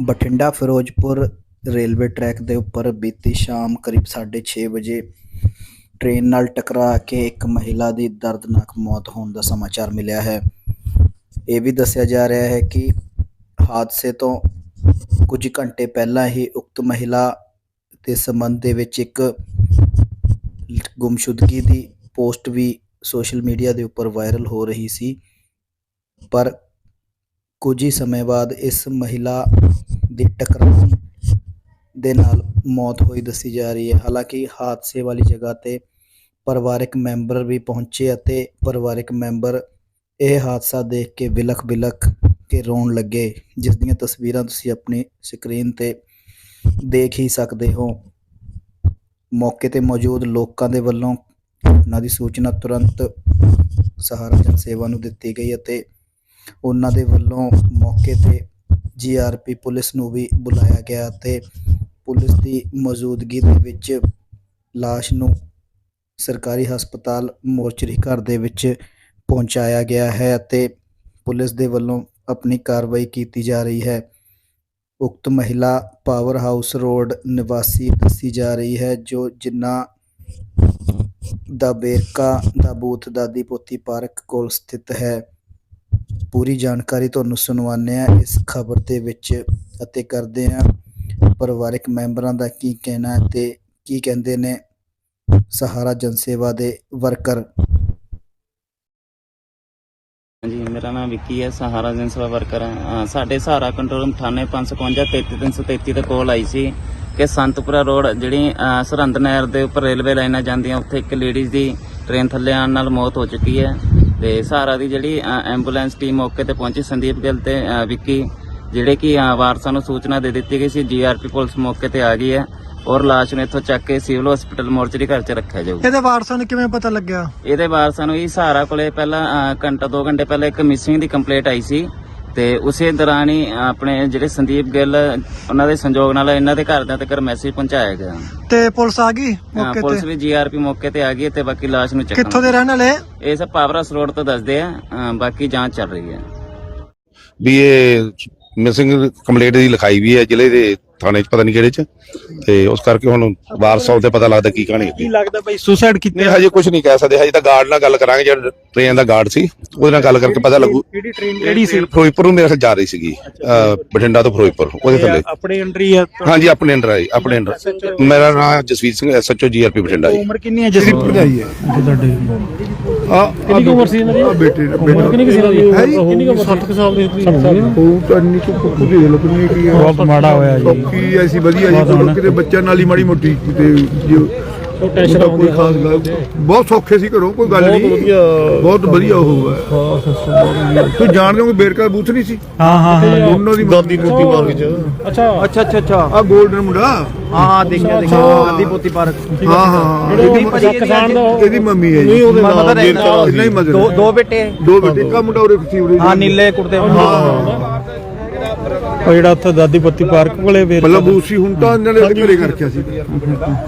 Bathinda Firozpur railway track ਦੇ ਉੱਪਰ ਬੀਤੀ ਸ਼ਾਮ ਕਰੀਬ 6:30 ਵਜੇ ਟ੍ਰੇਨ ਨਾਲ ਟਕਰਾ ਕੇ ਇੱਕ ਮਹਿਲਾ ਦੀ ਦਰਦਨਾਕ ਮੌਤ ਹੋਣ ਦਾ ਸਮਾਚਾਰ ਮਿਲਿਆ ਹੈ। ਇਹ ਵੀ ਦੱਸਿਆ ਜਾ ਰਿਹਾ ਹੈ ਕਿ ਹਾਦਸੇ ਤੋਂ ਕੁਝ ਘੰਟੇ ਪਹਿਲਾਂ ਹੀ ਉਕਤ ਮਹਿਲਾ ਦੇ ਸੰਬੰਧ ਦੇ ਵਿੱਚ ਇੱਕ ਗੁੰਮਸ਼ੁਦਗੀ ਦੀ ਪੋਸਟ ਵੀ ਸੋਸ਼ਲ ਮੀਡੀਆ ਦੇ ਉੱਪਰ ਵਾਇਰਲ ਹੋ ਰਹੀ ਸੀ। ਪਰ ਕੁਝ ਹੀ ਸਮੇਂ ਬਾਅਦ ਇਸ ਮਹਿਲਾ ਦੀ ਟਕਰਾਉਣ ਦੇ ਨਾਲ ਮੌਤ ਹੋਈ ਦੱਸੀ ਜਾ ਰਹੀ ਹੈ। ਹਾਲਾਂਕਿ ਹਾਦਸੇ ਵਾਲੀ ਜਗ੍ਹਾ ਤੇ ਪਰਿਵਾਰਕ ਮੈਂਬਰ ਵੀ ਪਹੁੰਚੇ ਅਤੇ ਪਰਿਵਾਰਕ ਮੈਂਬਰ ਇਹ ਹਾਦਸਾ ਦੇਖ ਕੇ ਬਿਲਖ ਬਿਲਖ ਕੇ ਰੋਣ ਲੱਗੇ, ਜਿਸ ਦੀਆਂ ਤਸਵੀਰਾਂ ਤੁਸੀਂ ਆਪਣੀ ਸਕਰੀਨ ਤੇ ਦੇਖ ਹੀ ਸਕਦੇ ਹੋ। ਮੌਕੇ ਤੇ ਮੌਜੂਦ ਲੋਕਾਂ ਦੇ ਵੱਲੋਂ ਘਟਨਾ ਦੀ ਸੂਚਨਾ ਤੁਰੰਤ ਸਹਾਰਾ ਜਨ ਸੇਵਾ ਨੂੰ ਦਿੱਤੀ ਗਈ ਅਤੇ ਉਹਨਾਂ ਦੇ ਵੱਲੋਂ ਮੌਕੇ ਤੇ ਜੀਆਰਪੀ ਪੁਲਿਸ ਨੂੰ ਵੀ ਬੁਲਾਇਆ ਗਿਆ ਅਤੇ ਪੁਲਿਸ ਦੀ ਮੌਜੂਦਗੀ ਦੇ ਵਿੱਚ ਲਾਸ਼ ਨੂੰ ਸਰਕਾਰੀ ਹਸਪਤਾਲ ਮੋਰਚਰੀ ਘਰ ਦੇ ਵਿੱਚ ਪਹੁੰਚਾਇਆ ਗਿਆ ਹੈ ਅਤੇ ਪੁਲਿਸ ਦੇ ਵੱਲੋਂ ਆਪਣੀ ਕਾਰਵਾਈ ਕੀਤੀ ਜਾ ਰਹੀ ਹੈ। ਉਕਤ ਮਹਿਲਾ ਪਾਵਰ ਹਾਊਸ ਰੋਡ ਨਿਵਾਸੀ ਦੱਸੀ ਜਾ ਰਹੀ ਹੈ, ਜੋ ਜਿੰਨਾ ਦਾ ਬੇਰਕਾ ਦਾ ਬੂਥ ਦਾਦੀ ਪੋਤੀ ਪਾਰਕ ਕੋਲ ਸਥਿਤ ਹੈ। ਪੂਰੀ ਜਾਣਕਾਰੀ ਤੁਹਾਨੂੰ ਸੁਣਵਾਉਂਦੇ ਆ ਇਸ ਖਬਰ ਦੇ ਵਿੱਚ ਅਤੇ ਕਰਦੇ ਆ ਪਰਿਵਾਰਕ ਮੈਂਬਰਾਂ ਦਾ ਕੀ ਕਹਿਣਾ ਹੈ ਤੇ ਕੀ ਕਹਿੰਦੇ ਨੇ ਸਹਾਰਾ ਜਨਸੇਵਾ ਦੇ ਵਰਕਰ। ਹਾਂਜੀ, ਮੇਰਾ ਨਾਮ ਵਿੱਕੀ ਹੈ, ਸਹਾਰਾ ਜਨਸੇਵਾ ਵਰਕਰ ਹਾਂ। ਸਾਡੇ ਸਹਾਰਾ ਕੰਟਰੋਲ ਰੂਮ 9855533333 ਤੇ ਕੋਲ ਆਈ ਸੀ ਕਿ ਸੰਤਪੁਰਾ ਰੋਡ ਜਿਹੜੀ ਸਰਹੰਦ ਨਹਿਰ ਦੇ ਉੱਪਰ ਰੇਲਵੇ ਲਾਈਨਾਂ ਜਾਂਦੀਆਂ, ਉੱਥੇ ਇੱਕ ਲੇਡੀਜ਼ ਦੀ ਟ੍ਰੇਨ ਥੱਲੇ ਆਉਣ ਨਾਲ ਮੌਤ ਹੋ ਚੁੱਕੀ ਹੈ। ਤੇ ਸਹਾਰਾ ਦੀ ਜਿਹੜੀ ਐਂਬੂਲੈਂਸ ਟੀਮ ਮੌਕੇ ਤੇ ਪਹੁੰਚੀ ਸੰਦੀਪ ਗਿੱਲ ਤੇ ਵਿੱਕੀ ਜਿਹੜੇ ਕਿ ਵਾਰਸਾਂ ਨੂੰ ਸੂਚਨਾ ਦੇ ਦਿੱਤੀ ਗਈ ਸੀ ਜੀਆਰਪੀ ਪੁਲਿਸ ਮੌਕੇ ਤੇ ਆ ਗਈ ਹੈ ਔਰ ਲਾਸ਼ ਨੂੰ ਇੱਥੋਂ ਚੱਕ ਕੇ ਸਿਵਲ ਹਸਪੀਟਲ ਮੋਰਚਰੀ ਘਰ 'ਚ ਰੱਖਿਆ ਜਾਊਗਾ। ਇਹਦੇ ਵਾਰਸਾਂ ਨੂੰ ਕਿਵੇਂ ਪਤਾ ਲੱਗਿਆ? ਇਹਦੇ ਬਾਅਦ ਸਾਨੂੰ ਇਹ ਸਹਾਰਾ ਕੋਲੇ ਪਹਿਲਾਂ ਘੰਟਾ ਦੋ ਘੰਟੇ ਪਹਿਲਾਂ ਇੱਕ ਮਿਸਿੰਗ ਦੀ ਕੰਪਲੇਂਟ ਆਈ ਸੀ। ਤੇ ਉਸੇ ਦੌਰਾਨ ਹੀ ਆਪਣੇ ਜਿਹੜੇ ਸੰਦੀਪ ਗਿੱਲ ਉਹਨਾਂ ਦੇ ਸੰਯੋਗ ਨਾਲ ਇਹਨਾਂ ਦੇ ਘਰਦਿਆਂ ਤੱਕ ਮੈਸੇਜ ਪਹੁੰਚਾਇਆ ਗਿਆ। ਤੇ ਪੁਲਿਸ ਆ ਗਈ ਹਾਂ, ਮੌਕੇ ਪੁਲਿਸ ਤੇ ਵੀ ਜੀਆਰਪੀ ਮੌਕੇ ਤੇ ਆ ਗਈ ਹੈ ਤੇ ਬਾਕੀ ਲਾਸ਼ ਨੂੰ ਚੱਕਣ ਕਿੱਥੋਂ ਦੇ ਰਹਿਣ ਵਾਲੇ? ਇਹ ਸਭ ਪਾਵਰਸ ਰੋਡ ਤੋਂ ਦੱਸਦੇ ਆ ਬਾਕੀ ਜਾਂਚ ਚੱਲ ਰਹੀ ਹੈ। ਵੀ ਇਹ ਮਿਸਿੰਗ ਕੰਪਲੇਂਟ ਦੀ ਲਿਖਾਈ ਵੀ ਹੈ ਜ਼ਿਲ੍ਹੇ ਦੇ ਥਾਣੇ 'ਚ ਪਤਾ ਨਹੀਂ ਕਿਹੜੇ 'ਚ। ਤੇ ਉਸ ਕਰਕੇ ਹੁਣ ਵਾਰਸ ਆਉ ਤੇ ਪਤਾ ਲੱਗਦਾ ਕੀ ਕਹਾਣੀ ਹੈ। ਲੱਗਦਾ ਬਈ ਸੁਸਾਈਡ ਨਹੀਂ ਹਜੇ ਕੁਝ ਨਹੀਂ ਕਹਿ ਸਕਦੇ। ਹਜੇ ਤਾਂ ਗਾਰਡ ਨਾਲ ਗੱਲ ਕਰਾਂਗੇ ਜਿਹੜਾ ਟ੍ਰੇਨ ਦਾ ਗਾਰਡ ਸੀ ਉਹਦੇ ਨਾਲ ਗੱਲ ਕਰਕੇ ਪਤਾ ਲੱਗੂ। ਕਿਹੜੀ ਟ੍ਰੇਨ ਕਿਹੜੀ ਸੀ? ਫਿਰੋਜ਼ਪੁਰ ਨੂੰ ਮੇਰੇ ਖਿਆਲ ਜਾ ਰਹੀ ਸੀਗੀ। ਅਹ, ਬਠਿੰਡਾ ਤੋਂ ਫਿਰੋਜ਼ਪੁਰ ਉਹਦੇ ਥੱਲੇ। ਆਪਣੇ ਅੰਡਰ ਹੀ ਆ? ਹਾਂਜੀ ਆਪਣੇ ਅੰਡਰ ਆਈ ਆਪਣੇ ਅੰਡਰ। ਮੇਰਾ ਨਾਮ ਜਸਵੀਰ ਸਿੰਘ ਐਸਐਚਓ ਜੀਆਰਪੀ ਬਠਿੰਡਾ ਜੀ। ਉਮਰ ਕਿੰਨੀ ਹੈ ਜਿਸ ਭਰਜਾਈ ਹੈ। ਤੁਹਾਡੇ। ਆ ਕਿੰਨੀ ਕੁ ਉਮਰ ਸੀ ਇਹਨਾਂ ਦੀ? ਆ ਬੇਟੇ ਉਮਰ ਕਿੰਨੀ ਕੁ ਸੀ ਇਹਨਾਂ ਦੀ ਹੈ ਜੀ? ਕਿੰਨੀ ਕੁ ਉਮਰ 60 ਸਾਲ ਦੀ 60 ਸਾਲ ਦੀ। ਉਹ ਤਾਂ ਇੰਨੀ ਕੁ ਕੁੱਕੂ ਦੇ ਲੋ ਕਿੰਨੀ ਕੀ ਹੈ ਬਹੁਤ ਮਾੜਾ ਹੋਇਆ ਜੀ। ਕੀ ਐਸੀ ਵਧੀਆ ਜੀ ਕੋਈ ਕਿਤੇ ਬੱਚਿਆਂ ਨਾਲ ਹੀ ਮਾੜੀ ਮੋਟੀ ਕਿਤੇ ਜੋ ਉਹ ਟੈਨਸ਼ਨ ਉਹਦਾ ਆਉਂਦੀ ਕੋਈ ਖਾਸ ਗੱਲ ਬਹੁਤ ਸੌਖੇ ਸੀ ਘਰੋਂ ਕੋਈ ਗੱਲ ਬਹੁਤ ਨਹੀਂ। ਵਧੀਆ। ਬਹੁਤ ਵਧੀਆ ਉਹ ਹੈ। ਤੂੰ ਜਾਣਦੇ ਹੋ ਕਿ ਬੇਰਕਾ ਬੂਥ ਨਹੀਂ ਸੀ? ਹਾਂ ਹਾਂ ਹਾਂ। ਉਹਨਾਂ ਦੀ ਦਾਦੀ ਪੋਤੀ ਮਾਰ ਕੇ ਅੱਛਾ ਅੱਛਾ ਅੱਛਾ। ਅੱਛਾ ਆ 골ਡਨ ਮੁੰਡਾ। ਹਾਂ ਦੇਖਿਆ ਦੇਖਿਆ। ਹਾਂ। ਦਾਦੀ ਪੋਤੀ ਪਾਰਕ। ਹਾਂ ਹਾਂ ਇਹਦੀ ਉਹ ਕਿਸਾਨ ਦਾ ਇਹਦੀ ਮੰਮੀ ਹੈ ਜੀ। ਨਹੀਂ ਉਹਦੇ ਮਦਰ ਨਾਲ ਹੈ। ਬੇਰਕਾ ਸੀ। ਨਹੀਂ ਮਦਰ ਦੋ ਦੋ ਬੇਟੇ। ਦੋ ਬੇਟੇ ਇੱਕ ਆ ਮੁੰਡਾ ਉਰੇ ਸੀ ਉਰੇ। ਹਾਂ ਨੀਲੇ ਕੁੜਤੇ ਹਾਂ ਉਹ ਜਿਹੜਾ ਉੱਥੇ ਦਾਦੀ ਪੱਤੀ ਪਾਰਕ ਕੋਲੇ ਵੇਰ ਮਤਲਬ ਬੂਸੀ ਹੁਣ ਤਾਂ ਇਹਨਾਂ ਨੇ ਘਰੇ ਕਰ ਰੱਖਿਆ ਸੀ।